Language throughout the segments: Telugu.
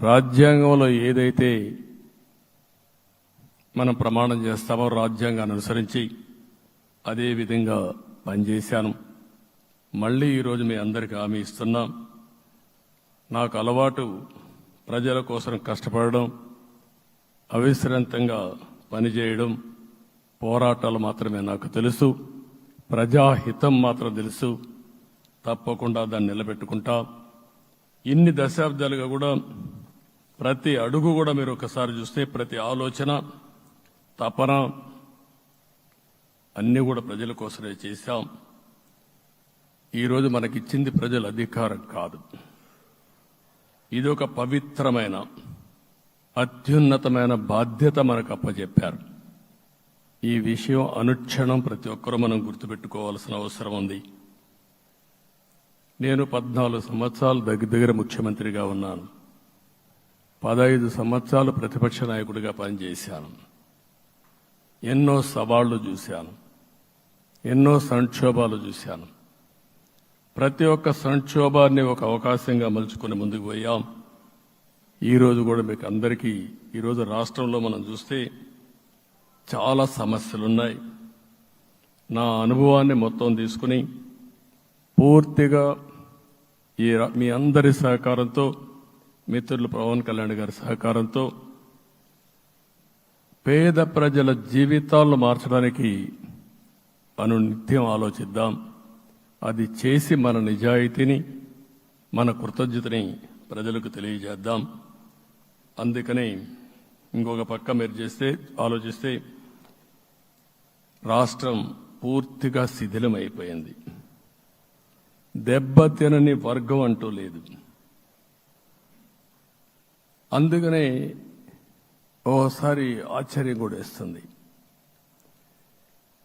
రాజ్యాంగంలో ఏదైతే మనం ప్రమాణం చేస్తామో రాజ్యాంగాన్ని అనుసరించి అదే విధంగా పనిచేశాను. మళ్ళీ ఈరోజు మీ అందరికీ హామీ ఇస్తున్నాం. నాకు అలవాటు ప్రజల కోసం కష్టపడడం అవిశ్రాంతంగా పనిచేయడం పోరాటాలు మాత్రమే నాకు తెలుసు. ప్రజాహితం మాత్రం తెలుసు. తప్పకుండా దాన్ని నిలబెట్టుకుంటా. ఇన్ని దశాబ్దాలుగా కూడా ప్రతి అడుగు కూడా మీరు ఒకసారి చూస్తే ప్రతి ఆలోచన తపన అన్నీ కూడా ప్రజల కోసమే చేశాం. ఈరోజు మనకిచ్చింది ప్రజల అధికారం కాదు. ఇది ఒక పవిత్రమైన అత్యున్నతమైన బాధ్యత మనకు అప్పచెప్పారు ఈ విషయం అనుక్షణం ప్రతి ఒక్కరూ మనం గుర్తుపెట్టుకోవాల్సిన అవసరం ఉంది. నేను పద్నాలుగు సంవత్సరాలు దగ్గర దగ్గర ముఖ్యమంత్రిగా ఉన్నాను. పదహైదు సంవత్సరాలు ప్రతిపక్ష నాయకుడిగా పనిచేశాను. ఎన్నో సవాళ్ళు చూశాను. ఎన్నో సంక్షోభాలు చూశాను. ప్రతి ఒక్క సంక్షోభాన్ని ఒక అవకాశంగా మలుచుకుని ముందుకు పోయాం. ఈరోజు కూడా మీకు అందరికీ ఈరోజు రాష్ట్రంలో మనం చూస్తే చాలా సమస్యలున్నాయి. నా అనుభవాన్ని మొత్తం తీసుకుని పూర్తిగా ఈ మీ అందరి సహకారంతో మిత్రులు పవన్ కళ్యాణ్ గారి సహకారంతో పేద ప్రజల జీవితాలను మార్చడానికి అను నిత్యం ఆలోచిద్దాం. అది చేసి మన నిజాయితీని మన కృతజ్ఞతని ప్రజలకు తెలియజేద్దాం. అందుకని ఇంకొక పక్క మీరు చేస్తే ఆలోచిస్తే రాష్ట్రం పూర్తిగా శిథిలమైపోయింది. దెబ్బతినని వర్గం అంటూ లేదు. అందుకనే ఓసారి ఆశ్చర్యం కూడా వేస్తుంది.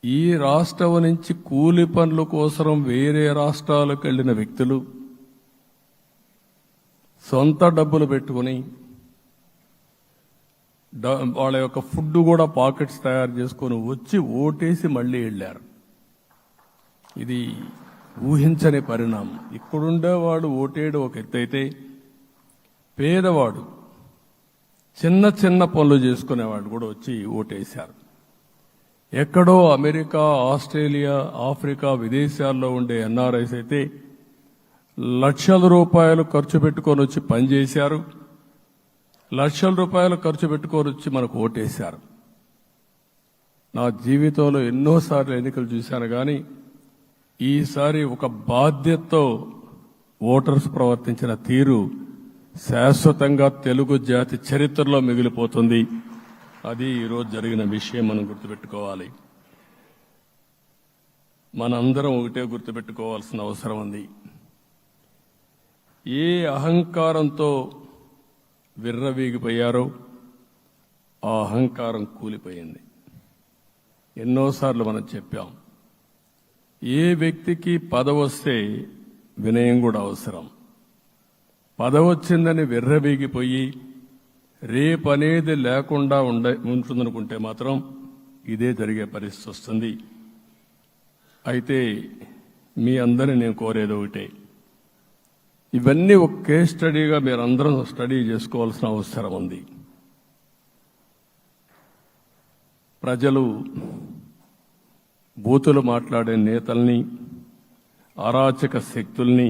ఈ రాష్ట్రం నుంచి కూలి పనుల కోసం వేరే రాష్ట్రాలకు వెళ్ళిన వ్యక్తులు సొంత డబ్బులు పెట్టుకుని డ- వాళ్ళ యొక్క ఫుడ్ కూడా పాకెట్స్ తయారు చేసుకొని వచ్చి ఓటేసి మళ్ళీ వెళ్ళారు. ఇది ఊహించని పరిణామం. ఇక్కడుండేవాడు ఓటేడు ఒక ఎత్తైతే పేదవాడు చిన్న చిన్న పనులు చేసుకునేవాడు కూడా వచ్చి ఓటేశారు. ఎక్కడో అమెరికా ఆస్ట్రేలియా ఆఫ్రికా విదేశాల్లో ఉండే ఎన్ఆర్ఐస్ అయితే లక్షల రూపాయలు ఖర్చు పెట్టుకొని వచ్చి పనిచేశారు లక్షల రూపాయలు ఖర్చు పెట్టుకొని వచ్చి మనకు ఓటేశారు. నా జీవితంలో ఎన్నోసార్లు ఎన్నికలు చూశాను కానీ ఈసారి ఒక బాధ్యతతో ఓటర్స్ ప్రవర్తించిన తీరు శాశ్వతంగా తెలుగు జాతి చరిత్రలో మిగిలిపోతుంది. అది ఈరోజు జరిగిన విషయం మనం గుర్తుపెట్టుకోవాలి. మనందరం ఒకటే గుర్తుపెట్టుకోవాల్సిన అవసరం ఉంది. ఏ అహంకారంతో విర్రవీగిపోయారో ఆ అహంకారం కూలిపోయింది. ఎన్నోసార్లు మనం చెప్పాం. ఏ వ్యక్తికి పదవస్తే వినయం కూడా అవసరం. పదవచ్చిందని విర్రవీగిపోయి రేపనేది లేకుండా ఉండ ఉంటుందనుకుంటే మాత్రం ఇదే జరిగే పరిస్థితి వస్తుంది. అయితే మీ అందరిని నేను కోరేది ఒకటే. ఇవన్నీ ఒక కేస్ స్టడీగా మీరందరం స్టడీ చేసుకోవాల్సిన అవసరం ఉంది. ప్రజలు బూతులు మాట్లాడే నేతల్ని అరాచక శక్తుల్ని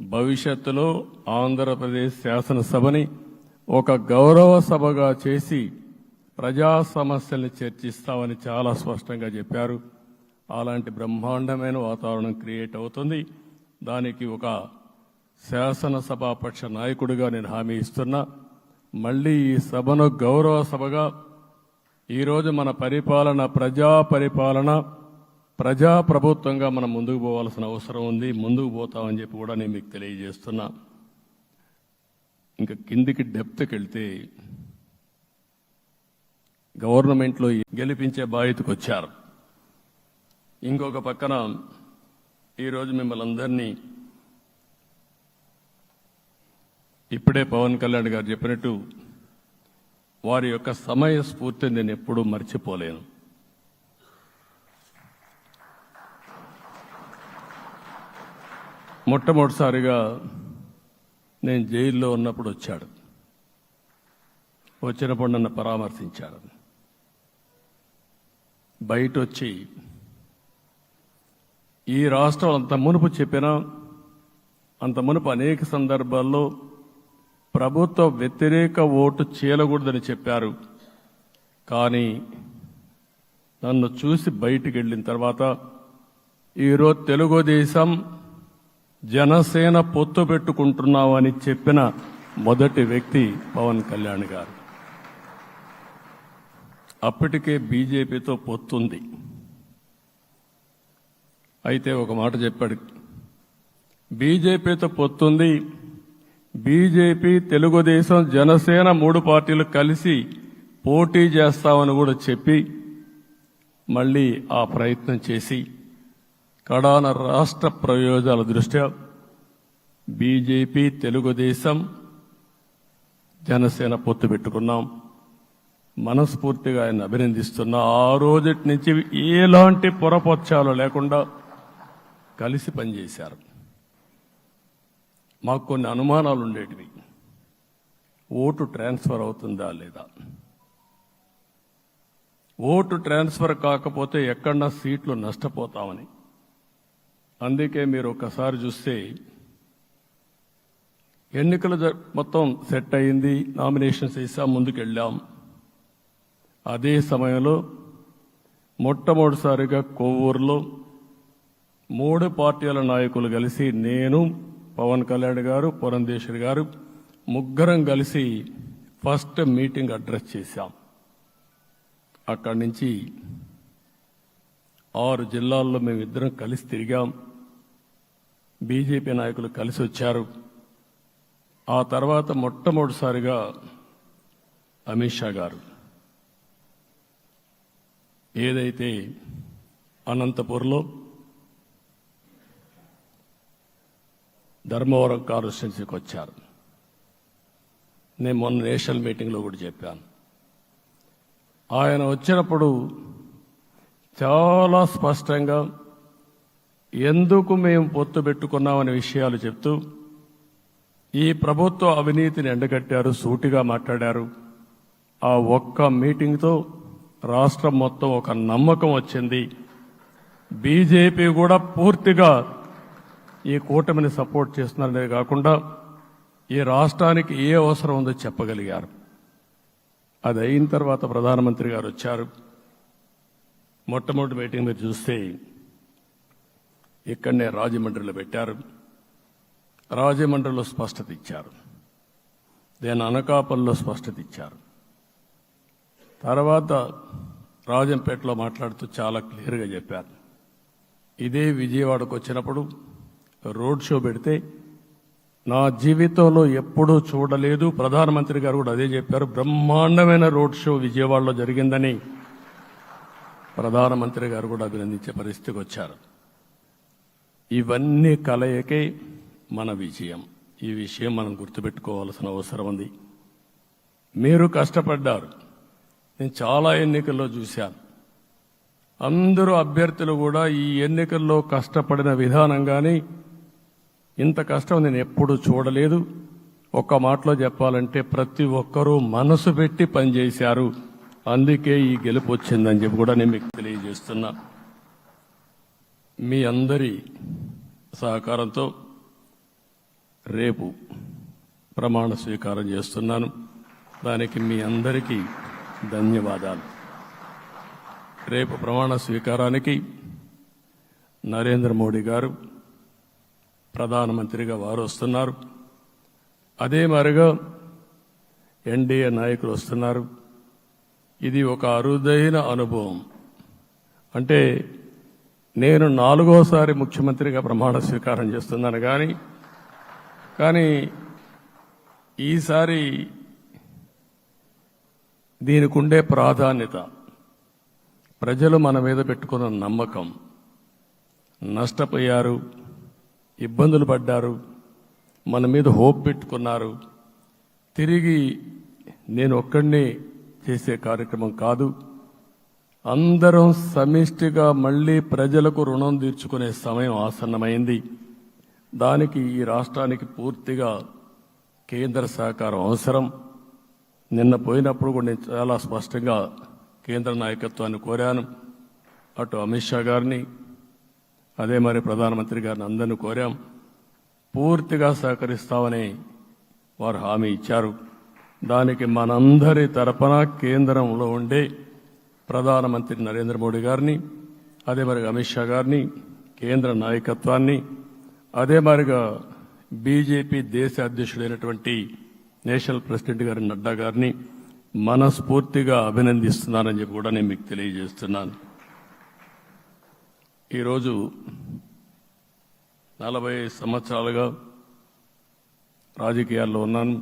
భవిష్యత్తులో ఆంధ్రప్రదేశ్ శాసనసభని ఒక గౌరవ సభగా చేసి ప్రజా సమస్యల్ని చర్చిస్తామని చాలా స్పష్టంగా చెప్పారు. అలాంటి బ్రహ్మాండమైన వాతావరణం క్రియేట్ అవుతుంది. దానికి ఒక శాసనసభాపక్ష నాయకుడిగా నేను హామీ ఇస్తున్నా. మళ్ళీ ఈ సభను గౌరవ సభగా ఈరోజు మన పరిపాలన ప్రజా పరిపాలన ప్రజా ప్రభుత్వంగా మనం ముందుకు పోవాల్సిన అవసరం ఉంది. ముందుకు పోతామని చెప్పి కూడా నేను మీకు తెలియజేస్తున్నా. ఇంకా కిందికి డెప్త్కి వెళ్తే గవర్నమెంట్లో గెలిపించే బాధ్యతకు వచ్చారు. ఇంకొక పక్కన ఈరోజు మిమ్మల్ని అందరినీ ఇప్పుడే పవన్ కళ్యాణ్ గారు చెప్పినట్టు వారి యొక్క సమయ స్ఫూర్తిని నేను ఎప్పుడూ మర్చిపోలేను. మొట్టమొదటిసారిగా నేను జైల్లో ఉన్నప్పుడు వచ్చాడు. వచ్చినప్పుడు నన్ను పరామర్శించాడు. బయట వచ్చి ఈ రాష్ట్రం అంత మునుపు చెప్పిన అంత మునుపు అనేక సందర్భాల్లో ప్రభుత్వ వ్యతిరేక ఓటు చేయకూడదని చెప్పారు. కానీ నన్ను చూసి బయటికి వెళ్ళిన తర్వాత ఈరోజు తెలుగుదేశం జనసేన పొత్తు పెట్టుకుంటున్నామని చెప్పిన మొదటి వ్యక్తి పవన్ కళ్యాణ్ గారు. అప్పటికే బీజేపీతో పొత్తుంది. అయితే ఒక మాట చెప్పాడు. బీజేపీతో పొత్తుంది. బీజేపీ తెలుగుదేశం జనసేన మూడు పార్టీలు కలిసి పోటీ చేస్తామని కూడా చెప్పి మళ్ళీ ఆ ప్రయత్నం చేసి కడాన రాష్ట్ర ప్రయోజనాల దృష్ట్యా బీజేపీ తెలుగుదేశం జనసేన పొత్తు పెట్టుకున్నాం. మనస్ఫూర్తిగా ఆయన అభినందిస్తున్నా. ఆ రోజటి నుంచి ఎలాంటి పొరపక్షాలు లేకుండా కలిసి పనిచేశారు. మాకు కొన్ని అనుమానాలు ఉండేటివి. ఓటు ట్రాన్స్ఫర్ అవుతుందా లేదా? ఓటు ట్రాన్స్ఫర్ కాకపోతే ఎక్కడన్నా సీట్లు నష్టపోతామని. అందుకే మీరు ఒకసారి చూస్తే ఎన్నికలు మొత్తం సెట్ అయింది నామినేషన్స్ వేసాం ముందుకెళ్ళాం. అదే సమయంలో మొట్టమొదటిసారిగా కొవ్వూరులో మూడు పార్టీల నాయకులు కలిసి నేను పవన్ కళ్యాణ్ గారు పురంధేశ్వరి గారు ముగ్గురం కలిసి ఫస్ట్ మీటింగ్ అడ్రస్ చేశాం. అక్కడి నుంచి ఆరు జిల్లాల్లో మేమిద్దరం కలిసి తిరిగాం. బీజేపీ నాయకులు కలిసి వచ్చారు. ఆ తర్వాత మొట్టమొదటిసారిగా అమిత్ షా గారు. ఏదైతే అనంతపూర్లో ధర్మవరం కాన్స్టిట్యున్సీకి వచ్చారు. నేను మొన్న నేషనల్ మీటింగ్లో కూడా చెప్పాను. ఆయన వచ్చినప్పుడు చాలా స్పష్టంగా ఎందుకు మేము పొత్తు పెట్టుకున్నామనే విషయాలు చెప్తూ ఈ ప్రభుత్వ అవినీతిని ఎండగట్టారు సూటిగా మాట్లాడారు. ఆ ఒక్క మీటింగ్తో రాష్ట్రం మొత్తం ఒక నమ్మకం వచ్చింది. బీజేపీ కూడా పూర్తిగా ఈ కూటమిని సపోర్ట్ చేస్తున్నారనే కాకుండా ఈ రాష్ట్రానికి ఏ అవసరం ఉందో చెప్పగలిగారు. అది అయిన తర్వాత ప్రధానమంత్రి గారు వచ్చారు. మొట్టమొదటి మీటింగ్ మీరు చూస్తే ఇక్కడనే రాజమండ్రిలో పెట్టారు. రాజమండ్రిలో స్పష్టత ఇచ్చారు. దేని అనకాపల్లిలో స్పష్టత ఇచ్చారు. తర్వాత రాజంపేటలో మాట్లాడుతూ చాలా క్లియర్గా చెప్పారు. ఇదే విజయవాడకు వచ్చినప్పుడు రోడ్ షో పెడితే నా జీవితంలో ఎప్పుడూ చూడలేదు. ప్రధానమంత్రి గారు కూడా అదే చెప్పారు. బ్రహ్మాండమైన రోడ్ షో విజయవాడలో జరిగిందని ప్రధానమంత్రి గారు కూడా అభినందించే పరిస్థితికి వచ్చారు. ఇవన్నీ కలయికే మన విజయం. ఈ విషయం మనం గుర్తుపెట్టుకోవాల్సిన అవసరం ఉంది. మీరు కష్టపడ్డారు. నేను చాలా ఎన్నికల్లో చూశాను. అందరూ అభ్యర్థులు కూడా ఈ ఎన్నికల్లో కష్టపడిన విధానం కానీ ఇంత కష్టం నేను ఎప్పుడూ చూడలేదు. ఒక్క మాటలో చెప్పాలంటే ప్రతి ఒక్కరూ మనసు పెట్టి పనిచేశారు. అందుకే ఈ గెలుపు వచ్చిందని చెప్పి కూడా నేను మీకు తెలియజేస్తున్నా. మీ అందరి సహకారంతో రేపు ప్రమాణ స్వీకారం చేస్తున్నాను. దానికి మీ అందరికీ ధన్యవాదాలు. రేపు ప్రమాణ స్వీకారానికి నరేంద్ర మోడీ గారు ప్రధానమంత్రిగా వారు వస్తున్నారు అదే మరిగా ఎన్డీఏ నాయకులు వస్తున్నారు. ఇది ఒక అరుదైన అనుభవం. అంటే నేను నాలుగోసారి ముఖ్యమంత్రిగా ప్రమాణ స్వీకారం చేస్తున్నాను కానీ కానీ ఈసారి దీనికి ఉండే ప్రాధాన్యత ప్రజలు మన మీద పెట్టుకున్న నమ్మకం నష్టపోయారు ఇబ్బందులు పడ్డారు మన మీద హోప్ పెట్టుకున్నారు తిరిగి నేను ఒక్కడినే చేసే కార్యక్రమం కాదు. అందరం సమిష్టిగా మళ్ళీ ప్రజలకు రుణం తీర్చుకునే సమయం ఆసన్నమైంది. దానికి ఈ రాష్ట్రానికి పూర్తిగా కేంద్ర సహకారం అవసరం. నిన్న పోయినప్పుడు కూడా నేను చాలా స్పష్టంగా కేంద్ర నాయకత్వాన్ని కోరాను. అటు అమిత్ షా గారిని అదే మరి ప్రధానమంత్రి గారిని అందరిని కోరాం. పూర్తిగా సహకరిస్తామని వారు హామీ ఇచ్చారు. దానికి మనందరి తరపున కేంద్రంలో ఉండే ప్రధానమంత్రి నరేంద్ర మోడీ గారిని అదే మరి అమిత్ షా గారిని కేంద్ర నాయకత్వాన్ని అదే మరిగా బీజేపీ దేశ అధ్యక్షుడైనటువంటి నేషనల్ ప్రెసిడెంట్ గారి నడ్డా గారిని మనస్ఫూర్తిగా అభినందిస్తున్నానని చెప్పి కూడా నేను మీకు తెలియజేస్తున్నాను. ఈరోజు నలభై సంవత్సరాలుగా రాజకీయాల్లో ఉన్నాను.